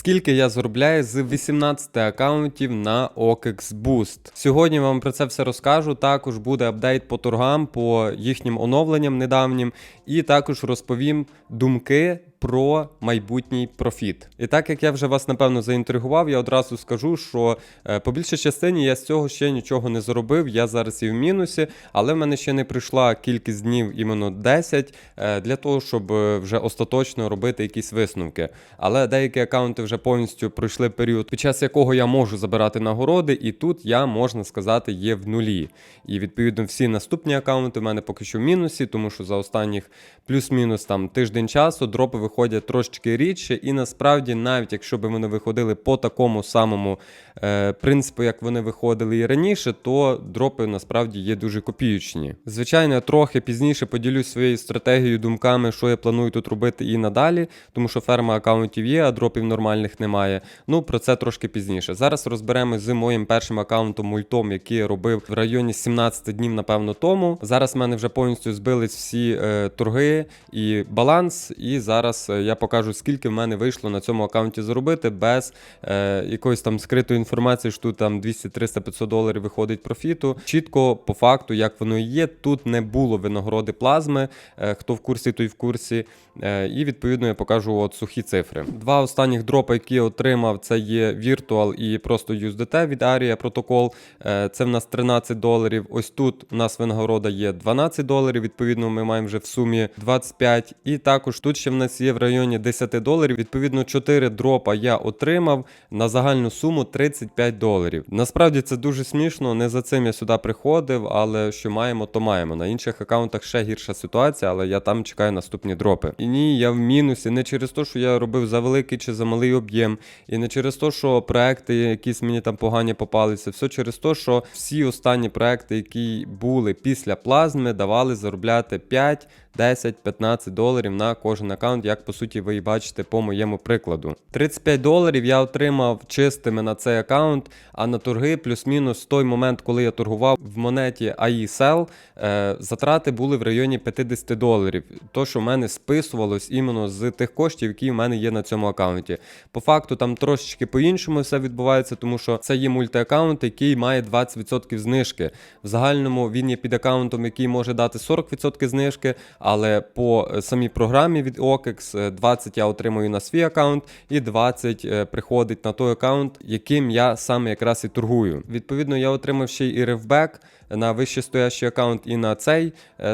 Скільки я заробляю з 18 аккаунтів на OKEX Boost. Сьогодні вам про це все розкажу. Також буде апдейт по торгам, по їхнім оновленням недавнім, і також розповім думки про майбутній профіт. І так як я вже вас напевно заінтригував, я одразу скажу, що е, по більшій частині я з цього ще нічого не заробив. Я зараз і в мінусі, але в мене ще не прийшла кількість днів, іменно 10, е, для того, щоб е, вже остаточно робити якісь висновки. Але деякі аккаунти вже повністю пройшли період, під час якого я можу забирати нагороди, і тут я можна сказати є в нулі. І відповідно всі наступні аккаунти в мене поки що в мінусі, тому що за останніх плюс-мінус там тиждень часу дропи виходять трошечки рідше, і насправді, навіть якщо б вони виходили по такому самому е, принципу, як вони виходили і раніше, то дропи насправді є дуже копіючні. Звичайно, я трохи пізніше поділюсь своєю стратегією, думками, що я планую тут робити і надалі, тому що ферма аккаунтів є, а дропів нормальних немає. Ну про це трошки пізніше. Зараз розберемось з моїм першим аккаунтом мультом, який я робив в районі 17 днів, напевно, тому. Зараз в мене вже повністю збились всі е, торги і баланс. І зараз е, я покажу, скільки в мене вийшло на цьому аккаунті заробити без е, якоїсь там скритої інформації, що тут там 200, 300, 500 доларів виходить профіту. Чітко по факту, як воно і є. Тут не було винагороди плазми. Е, хто в курсі, той в курсі. Е, і відповідно я покажу от сухі цифри. Два останніх дропи, які я отримав, це є Virtual і просто USDT від Aria протокол. Е, Це в нас 13 доларів. Ось тут у нас винагорода є 12 доларів. Відповідно, ми маємо вже в сумі 25. І також тут ще в нас є в районі 10 доларів. Відповідно, 4 дропа я отримав на загальну суму 35 доларів. Насправді це дуже смішно. Не за цим я сюди приходив, але що маємо, то маємо. На інших аккаунтах ще гірша ситуація, але я там чекаю наступні дропи. І ні, я в мінусі не через те, що я робив за великий чи за малий об'єм, і не через те, що проекти якісь мені там погані попалися. Все через те, що всі останні проекти, які були після плазми, давали заробляти 5. 10-15 доларів на кожен аккаунт, як по суті ви і бачите по моєму прикладу. 35 доларів я отримав чистими на цей аккаунт, а на торги плюс-мінус той момент, коли я торгував в монеті AESL, е, затрати були в районі 50 доларів. То, що в мене списувалось іменно з тих коштів, які в мене є на цьому аккаунті. По факту там трошечки по-іншому все відбувається, тому що це є мультиаккаунт, який має 20% знижки. В загальному він є під аккаунтом, який може дати 40% знижки. Але по е, самій програмі від OKEX е, 20 я отримую на свій аккаунт, і 20 е, приходить на той аккаунт, яким я саме якраз і торгую. Відповідно, я отримав ще й ревбек на вищестоящий аккаунт і на цей.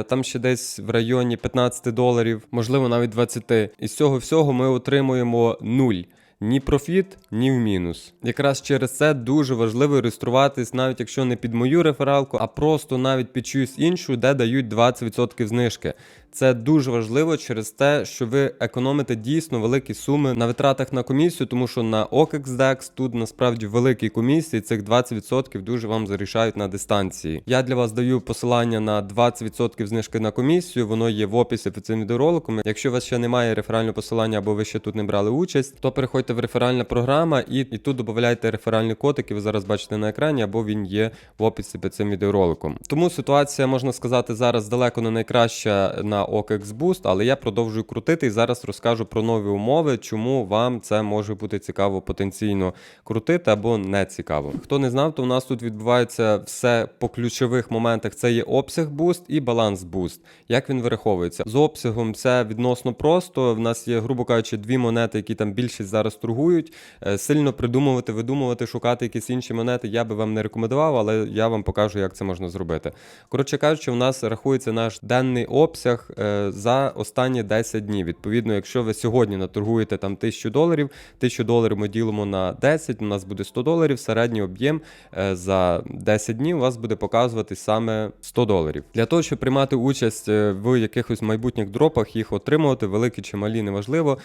Там ще десь в районі 15 доларів, можливо, навіть 20. Із цього всього ми отримуємо 0 ні профіт, ні в мінус. Якраз через це дуже важливо реєструватись, навіть якщо не під мою рефералку, а просто навіть під чиюсь іншу, де дають 20% знижки. Це дуже важливо через те, що ви економите дійсно великі суми на витратах на комісію, тому що на OKEX тут насправді великі комісії, цих 20% дуже вам зарішають на дистанції. Я для вас даю посилання на 20% знижки на комісію, воно є в описі під цим відеороликом. Якщо у вас ще немає реферального посилання або ви ще тут не брали участь, то переходьте в реферальна програма і, і тут додавайте реферальний код, який ви зараз бачите на екрані, або він є в описі під цим відеороликом. Тому ситуація можна сказати зараз далеко не найкраща на OKEX Boost, але я продовжую крутити і зараз розкажу про нові умови, чому вам це може бути цікаво потенційно крутити або не цікаво. Хто не знав, то у нас тут відбувається все по ключових моментах. Це є обсяг буст і баланс буст. Як він вираховується? З обсягом це відносно просто. В нас є, грубо кажучи, дві монети, які там більшість зараз торгують. Е, Сильно придумувати, видумувати, шукати якісь інші монети я би вам не рекомендував, але я вам покажу, як це можна зробити. Коротше кажучи, у нас рахується наш денний обсяг е, за останні 10 днів. Відповідно, якщо ви сьогодні наторгуєте там 1000 доларів, 1000 доларів ми ділимо на 10, у нас буде 100 доларів, середній об'єм е, за 10 днів у вас буде показувати саме 100 доларів. Для того, щоб приймати участь в якихось майбутніх дропах, їх отримувати, великі чи малі, неважливо,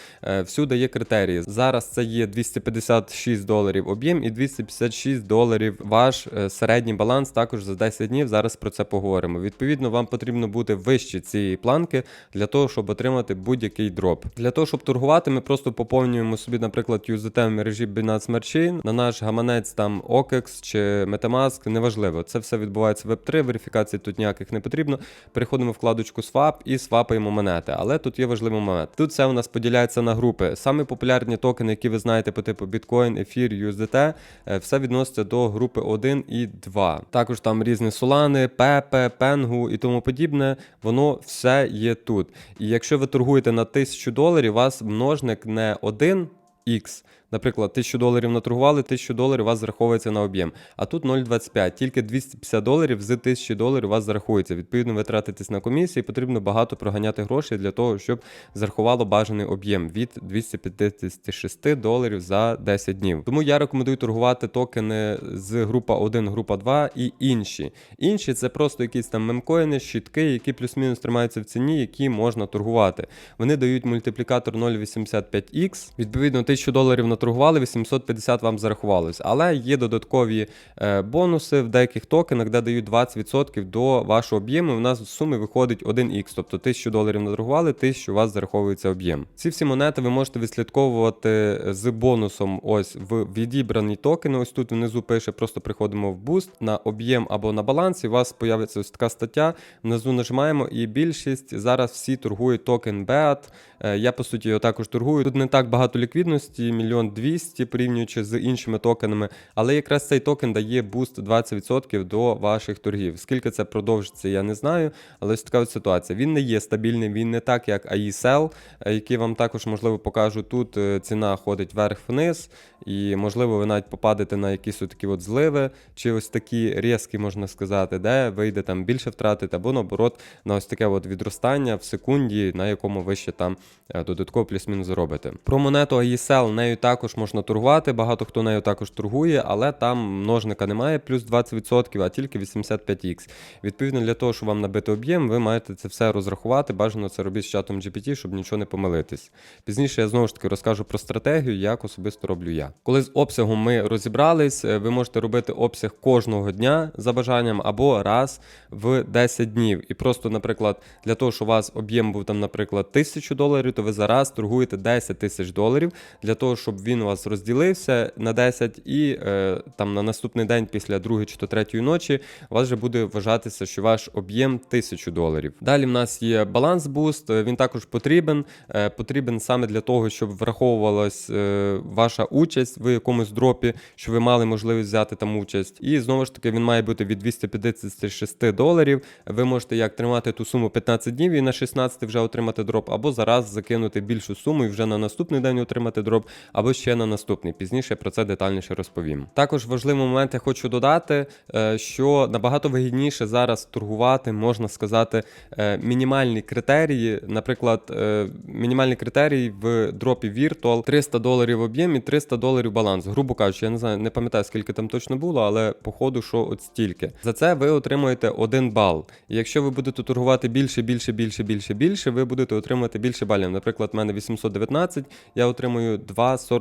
всюди є критерії. Зараз це є 256 доларів об'єм і 256 доларів ваш е, середній баланс також за 10 днів. Зараз про це поговоримо. Відповідно, вам потрібно бути вище цієї планки для того, щоб отримати будь-який дроп. Для того, щоб торгувати, ми просто поповнюємо собі, наприклад, USDT в мережі Binance Smart Chain, на наш гаманець там OKEX чи MetaMask, неважливо. Це все відбувається в Web3, верифікації тут ніяких не потрібно. Переходимо в вкладочку Swap і свапаємо монети. Але тут є важливий момент. Тут все у нас поділяється на групи. Самі популярні токени які ви знаєте по типу Bitcoin, Ефір, USDT, все відноситься до групи 1 і 2. Також там різні Solana, Pepe, Pengu і тому подібне. Воно все є тут. І якщо ви торгуєте на 1000 доларів, у вас множник не 1 X. Наприклад, 1000 доларів наторгували, 1000 доларів у вас зараховується на об'єм. А тут 0,25. Тільки 250 доларів з 1000 доларів у вас зарахується. Відповідно, ви тратитесь на комісії, потрібно багато проганяти грошей для того, щоб зарахувало бажаний об'єм від 256 доларів за 10 днів. Тому я рекомендую торгувати токени з група 1, група 2 і інші. Інші це просто якісь там мемкоїни, щитки, які плюс-мінус тримаються в ціні, які можна торгувати. Вони дають мультиплікатор 0,85x. Відповідно, 1000 доларів наторгували, 850 вам зарахувалось. Але є додаткові е, бонуси в деяких токенах, де дають 20% до вашого об'єму. У нас в сумі виходить 1x, тобто 1000 доларів наторгували, 1000 у вас зараховується об'єм. Ці всі монети ви можете відслідковувати з бонусом ось в відібрані токени. Ось тут внизу пише, просто приходимо в буст на об'єм або на баланс, і у вас появиться ось така стаття. Внизу нажимаємо, і більшість зараз всі торгують токен BEAT. Е, Я по суті його також торгую. Тут не так багато ліквідності, мільйон двісті порівнюючи з іншими токенами, але якраз цей токен дає буст 20% до ваших торгів. Скільки це продовжиться, я не знаю. Але ось така от ситуація. Він не є стабільним, він не так, як AESL, е, який вам також можливо покажу. Тут е, ціна ходить вверх-вниз, і можливо ви навіть попадете на якісь такі от зливи, чи ось такі різкі, можна сказати, де вийде там більше втратити, або наоборот на ось таке от відростання в секунді, на якому ви ще там е, додатково плюс-мінус заробите. Про монету AESL нею також можна торгувати. Багато хто нею також торгує, але там множника немає, плюс 20%, а тільки 85x. Відповідно, для того, щоб вам набити об'єм, ви маєте це все розрахувати. Бажано це робити з чатом GPT, щоб нічого не помилитись. Пізніше я знову ж таки розкажу про стратегію, як особисто роблю я. Коли з обсягом ми розібрались, е, ви можете робити обсяг кожного дня за бажанням або раз в 10 днів. І просто, наприклад, для того, щоб у вас об'єм був там, наприклад, 1000 доларів, то ви зараз торгуєте 10 тисяч доларів для того, щоб він у вас розділився на 10 і е, там на наступний день після другої чи то третьої ночі у вас вже буде вважатися, що ваш об'єм 1000 доларів. Далі в нас є баланс буст, він також потрібен. Е, потрібен саме для того, щоб враховувалась е, ваша участь в якомусь дропі, що ви мали можливість взяти там участь. І знову ж таки він має бути від 256 доларів. Ви можете як тримати ту суму 15 днів і на 16 вже отримати дроп, або зараз закинути більшу суму і вже на наступний день отримати дроп, або ще на наступний. Пізніше про це детальніше розповім. Також важливий момент я хочу додати, е, що набагато вигідніше зараз торгувати, можна сказати, е, мінімальні критерії. Наприклад, е, мінімальний критерій в дропі Virtual 300 доларів об'єм і 300 доларів баланс. Грубо кажучи, я не знаю, не пам'ятаю, скільки там точно було, але походу, що от стільки. За це ви отримуєте 1 бал. І якщо ви будете торгувати більше, більше, більше, більше, більше, ви будете отримувати більше балів. Наприклад, в мене 819, я отримую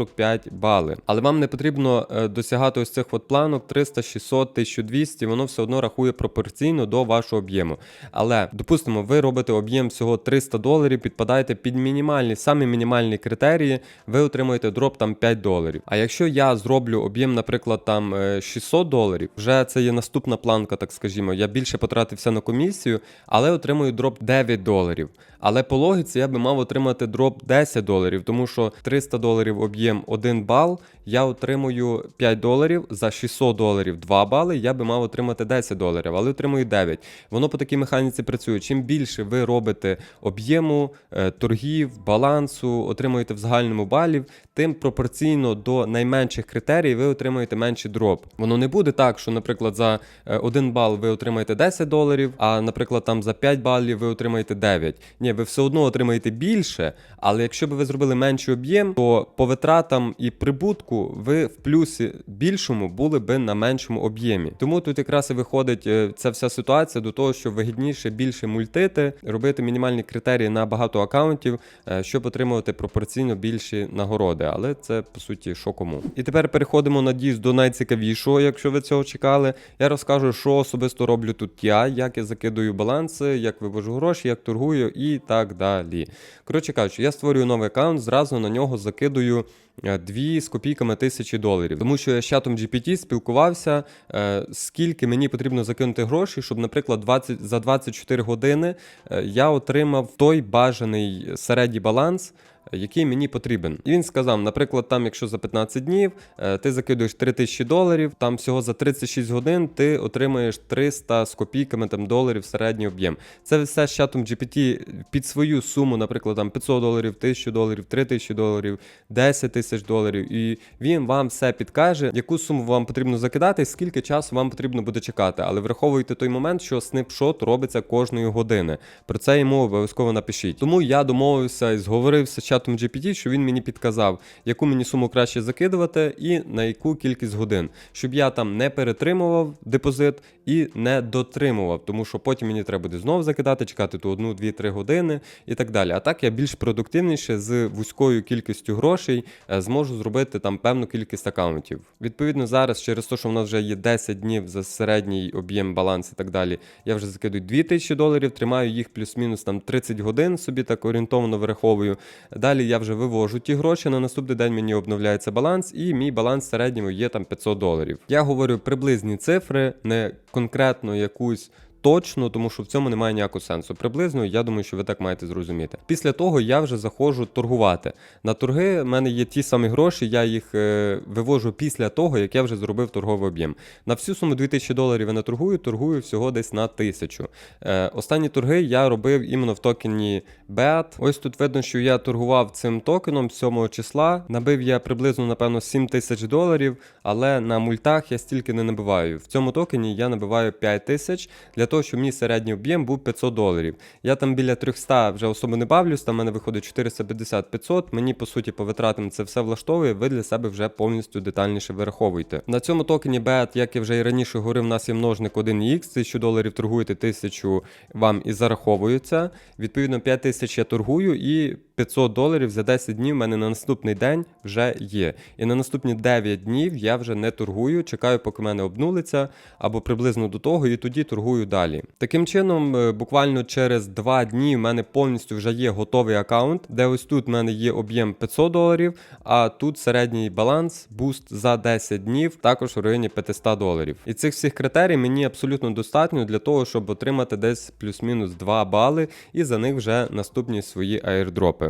2,45 бали. Але вам не потрібно е, досягати ось цих от планок 300, 600, 1200, воно все одно рахує пропорційно до вашого об'єму. Але, допустимо, ви робите об'єм всього 300 доларів, підпадаєте під мінімальні, самі мінімальні критерії, ви отримуєте дроп там 5 доларів. А якщо я зроблю об'єм, наприклад, там е, 600 доларів, вже це є наступна планка, так скажімо. Я більше потратився на комісію, але отримую дроп 9 доларів. Але по логіці я би мав отримати дроп 10 доларів, тому що 300 доларів об'єм 1 бал, я отримую 5 доларів, за 600 доларів 2 бали, я би мав отримати 10 доларів, але отримую 9. Воно по такій механіці працює. Чим більше ви робите об'єму, е, торгів, балансу, отримуєте в загальному балів, тим пропорційно до найменших критерій ви отримуєте менший дроп. Воно не буде так, що, наприклад, за 1 бал ви отримаєте 10 доларів, а, наприклад, там за 5 балів ви отримаєте 9. Ні, ви все одно отримаєте більше, але якщо б ви зробили менший об'єм, то по витратам і прибутку ви в плюсі більшому були би на меншому об'ємі. Тому тут якраз і виходить е, ця вся ситуація до того, що вигідніше більше мультити, робити мінімальні критерії на багато акаунтів, е, щоб отримувати пропорційно більші нагороди. Але це по суті що кому. І тепер переходимо надіюсь до найцікавішого, якщо ви цього чекали. Я розкажу, що особисто роблю тут я, як я закидую баланси, як вивожу гроші, як торгую і так далі. Коротше кажучи, я створюю новий аккаунт, зразу на нього закидую. Е, Дві з копійками тисячі доларів, тому що я з чатом GPT спілкувався, е, скільки мені потрібно закинути грошей, щоб, наприклад, 20, за 24 години е, я отримав той бажаний середній баланс який мені потрібен. І він сказав: наприклад, там, якщо за 15 днів е, ти закидуєш 3000 доларів, там всього за 36 годин ти отримаєш 300 з копійками там доларів середній об'єм. Це все з чатом GPT під свою суму, наприклад, там 500 доларів, 1000 доларів, 3000 доларів, 10 тисяч доларів. І він вам все підкаже, яку суму вам потрібно закидати, скільки часу вам потрібно буде чекати. Але враховуйте той момент, що снипшот робиться кожної години. Про це йому обов'язково напишіть. Тому я домовився і зговорився чатом GPT, що він мені підказав, яку мені суму краще закидувати і на яку кількість годин, щоб я там не перетримував депозит і не дотримував, тому що потім мені треба буде знову закидати, чекати ту одну, дві, три години і так далі. А так я більш продуктивніше з вузькою кількістю грошей е, зможу зробити там певну кількість акаунтів. Відповідно, зараз через те, що в нас вже є 10 днів за середній об'єм баланс і так далі, я вже закидую 2000 доларів, тримаю їх плюс-мінус там 30 годин, собі так орієнтовно вираховую. Далі я вже вивожу ті гроші. На наступний день мені обновляється баланс, і мій баланс в середньому є там 500 доларів. Я говорю приблизні цифри, не конкретно якусь. Точно, тому що в цьому немає ніякого сенсу. Приблизно, я думаю, що ви так маєте зрозуміти. Після того я вже заходжу торгувати. На торги в мене є ті самі гроші, я їх е, вивожу після того, як я вже зробив торговий об'єм. На всю суму 2000 доларів я не торгую, торгую всього десь на 1000. Е, останні торги я робив іменно в токені BET. Ось тут видно, що я торгував цим токеном 7 числа. Набив я приблизно, напевно, 7 тисяч доларів, але на мультах я стільки не набиваю. В цьому токені я набиваю 5 тисяч для того, щоб мій середній об'єм був 500 доларів. Я там біля 300 вже особо не бавлюсь, там в мене виходить 450-500. Мені по суті по витратам це все влаштовує. Ви для себе вже повністю детальніше вираховуєте. На цьому токені BET, як я вже і раніше говорив, у нас є множник 1x, 1000 доларів торгуєте, 1000 вам і зараховується. Відповідно, 5000 я торгую і 500 доларів за 10 днів в мене на наступний день вже є. І на наступні 9 днів я вже не торгую, чекаю, поки мене обнулиться, або приблизно до того, і тоді торгую далі. Таким чином, е, буквально через 2 дні в мене повністю вже є готовий аккаунт, де ось тут в мене є об'єм 500 доларів, а тут середній баланс, буст за 10 днів, також у районі 500 доларів. І цих всіх критерій мені абсолютно достатньо для того, щоб отримати десь плюс-мінус 2 бали, і за них вже наступні свої аірдропи.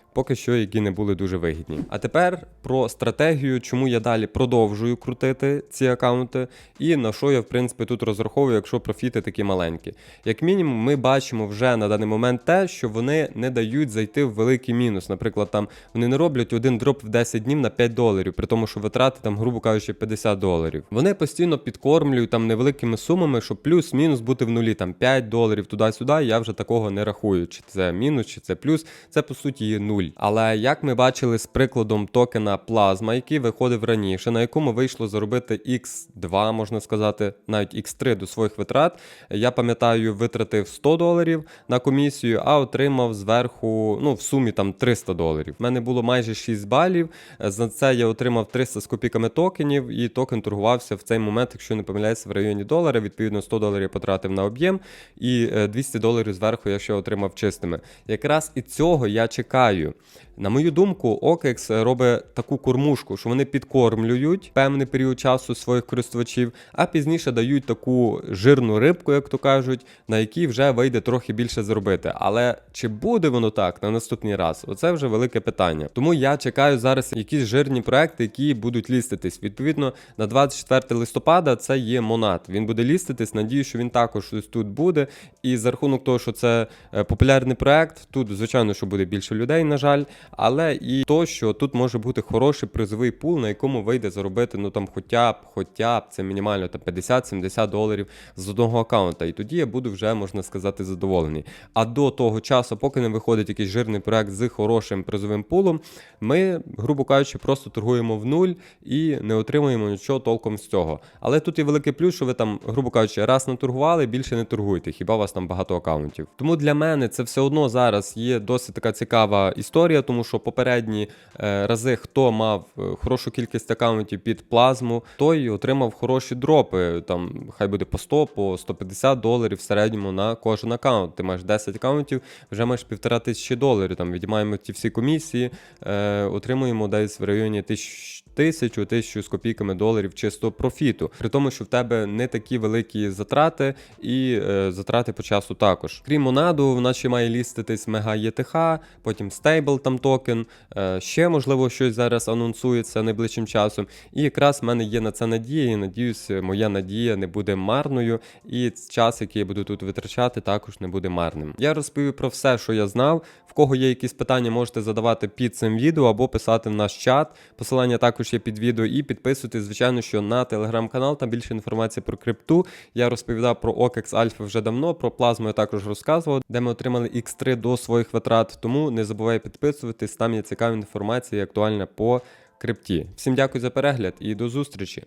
Поки що, які не були дуже вигідні. А тепер про стратегію, чому я далі продовжую крутити ці аккаунти, і на що я, в принципі, тут розраховую, якщо профіти такі маленькі. Як мінімум, ми бачимо вже на даний момент те, що вони не дають зайти в великий мінус. Наприклад, там вони не роблять один дроп в 10 днів на 5 доларів, при тому, що витрати там, грубо кажучи, 50 доларів. Вони постійно підкормлюють там невеликими сумами, щоб плюс-мінус бути в нулі, там 5 доларів туди-сюди. Я вже такого не рахую. Чи це мінус, чи це плюс. Це по суті є нуль. Але як ми бачили з прикладом токена Plasma, який виходив раніше, на якому вийшло заробити X2, можна сказати, навіть X3 до своїх витрат. Я пам'ятаю, витратив 100 доларів на комісію, а отримав зверху, ну, в сумі там 300 доларів. У мене було майже 6 балів. За це я отримав 300 з копійками токенів, і токен торгувався в цей момент, якщо не помиляюся, в районі долара. Відповідно, 100 доларів потратив на об'єм, і 200 доларів зверху я ще отримав чистими. Якраз і цього я чекаю. На мою думку, OKEX робить таку кормушку, що вони підкормлюють певний період часу своїх користувачів, а пізніше дають таку жирну рибку, як то кажуть, на якій вже вийде трохи більше зробити. Але чи буде воно так на наступний раз? Оце вже велике питання. Тому я чекаю зараз якісь жирні проекти, які будуть ліститись. Відповідно, на 24 листопада це є Монат. Він буде ліститись. Надію, що він також ось тут буде. І за рахунок того, що це е, популярний проект, тут звичайно, що буде більше людей, на жаль, але і то, що тут може бути хороший призовий пул, на якому вийде заробити ну там хоча б, хоча б це мінімально там 50-70 доларів з одного аккаунта. І тоді я буду вже можна сказати задоволений. А до того часу, поки не виходить якийсь жирний проект з хорошим призовим пулом, ми, грубо кажучи, просто торгуємо в нуль і не отримуємо нічого толком з цього. Але тут є великий плюс, що ви там, грубо кажучи, раз наторгували, більше не торгуєте. Хіба у вас там багато аккаунтів? Тому для мене це все одно зараз є досить така цікава історія, тому що попередні е, рази, хто мав е, хорошу кількість аккаунтів під плазму, той отримав хороші дропи. Там хай буде по 100, по 150 доларів в середньому на кожен аккаунт. Ти маєш 10 аккаунтів, вже маєш півтора тисячі доларів. Там відіймаємо ті всі комісії, е, отримуємо десь в районі тисячу, тисячу з копійками доларів чисто профіту, при тому, що в тебе не такі великі затрати і е, затрати по часу також. Крім Монаду, в нас ще має ліститись Мега ЄТХ, потім стейбл там токен. Е, ще можливо щось зараз анонсується найближчим часом. І якраз в мене є на це надія. І надіюсь, моя надія не буде марною, і час, який я буду тут витрачати, також не буде марним. Я розповів про все, що я знав. В кого є якісь питання, можете задавати під цим відео або писати в наш чат. Посилання також є під відео. І підписуйтесь, звичайно, що на телеграм-канал там більше інформації про крипту. Я розповідав про OKEX Alpha вже давно, про плазму я також розказував, де ми отримали X3 до своїх витрат. Тому не забувай підписуватись, там є цікава інформація і актуальна по крипті. Всім дякую за перегляд і до зустрічі!